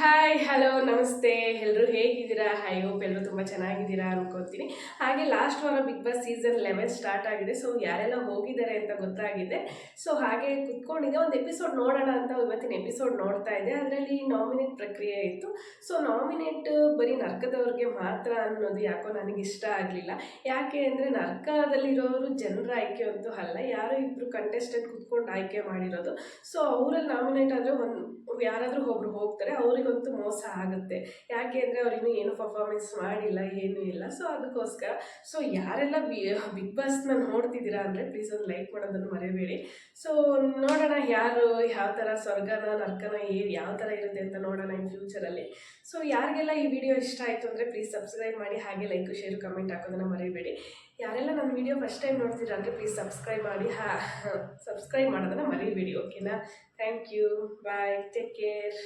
Hi hello ನಮಸ್ತೆ. ಎಲ್ಲರೂ ಹೇಗಿದ್ದೀರಾ? ಹೈ ಹೋಪ್ ಎಲ್ಲರೂ ತುಂಬ ಚೆನ್ನಾಗಿದ್ದೀರಾ ಅನ್ಕೋತೀನಿ. ಹಾಗೆ ಲಾಸ್ಟ್ ವಾರ Bigg Boss season eleven start ಆಗಿದೆ. ಸೊ ಯಾರೆಲ್ಲ ಹೋಗಿದ್ದಾರೆ ಅಂತ ಗೊತ್ತಾಗಿದೆ. ಸೊ ಹಾಗೆ ಕುತ್ಕೊಂಡಿದ್ದೆ. ಒಂದು ಎಪಿಸೋಡ್ ನೋಡೋಣ ಅಂತ ಇವತ್ತಿನ ಎಪಿಸೋಡ್ ನೋಡ್ತಾ ಇದ್ದೆ. ಅದರಲ್ಲಿ ನಾಮಿನೇಟ್ ಪ್ರಕ್ರಿಯೆ ಇತ್ತು. ಸೊ ನಾಮಿನೇಟ್ ಬರೀ ನರ್ಕದವ್ರಿಗೆ ಮಾತ್ರ ಅನ್ನೋದು ಯಾಕೋ ನನಗೆ ಇಷ್ಟ ಆಗಲಿಲ್ಲ. ಯಾಕೆ ಅಂದರೆ ನರ್ಕದಲ್ಲಿರೋರು ಜನರ ಆಯ್ಕೆ ಅಂತೂ ಅಲ್ಲ. ಯಾರೋ ಇಬ್ಬರು ಕಂಟೆಸ್ಟೆಂಟ್ ಕುತ್ಕೊಂಡು ಆಯ್ಕೆ ಮಾಡಿರೋದು. ಸೊ ಅವರಲ್ಲಿ ನಾಮಿನೇಟ್ ಆದರೆ ಒಂದು ಯಾರಾದರೂ ಒಬ್ರು ಹೋಗ್ತಾರೆ. ಅವರಿಗಂತೂ ಮೋಸ ಆಗುತ್ತೆ. ಯಾಕೆ ಅಂದರೆ ಅವ್ರು ಇನ್ನೂ ಏನು ಪರ್ಫಾರ್ಮೆನ್ಸ್ ಮಾಡಿಲ್ಲ, ಏನೂ ಇಲ್ಲ. ಸೊ ಅದಕ್ಕೋಸ್ಕರ ಸೊ ಯಾರೆಲ್ಲ ಬಿಗ್ ಬಾಸ್ನ ನೋಡ್ತಿದ್ದೀರಾ ಅಂದರೆ ಪ್ಲೀಸ್ ಒಂದು ಲೈಕ್ ಮಾಡೋದನ್ನು ಮರೆಯಬೇಡಿ. ಸೊ ನೋಡೋಣ ಯಾರು, ಯಾವ ಥರ ಸ್ವರ್ಗನ, ನರ್ಕನ, ಏನು, ಯಾವ ಥರ ಇರುತ್ತೆ ಅಂತ ನೋಡೋಣ ಇನ್ ಫ್ಯೂಚರಲ್ಲಿ ಸೊ ಯಾರಿಗೆಲ್ಲ ಈ ವಿಡಿಯೋ ಇಷ್ಟ ಆಯಿತು ಅಂದರೆ ಪ್ಲೀಸ್ ಸಬ್ಸ್ಕ್ರೈಬ್ ಮಾಡಿ, ಹಾಗೆ ಲೈಕ್ ಶೇರ್ ಕಮೆಂಟ್ ಹಾಕೋದನ್ನು ಮರೆಯಬೇಡಿ. ಯಾರೆಲ್ಲ ನನ್ನ ವಿಡಿಯೋ ಫಸ್ಟ್ ಟೈಮ್ ನೋಡ್ತೀರಾ ಅಂದರೆ ಪ್ಲೀಸ್ ಸಬ್ಸ್ಕ್ರೈಬ್ ಮಾಡಿ, ಹಾ ಸಬ್ಸ್ಕ್ರೈಬ್ ಮಾಡೋದನ್ನು ಮರಿಬೇಡಿ ಓಕೆನಾ thank you bye take care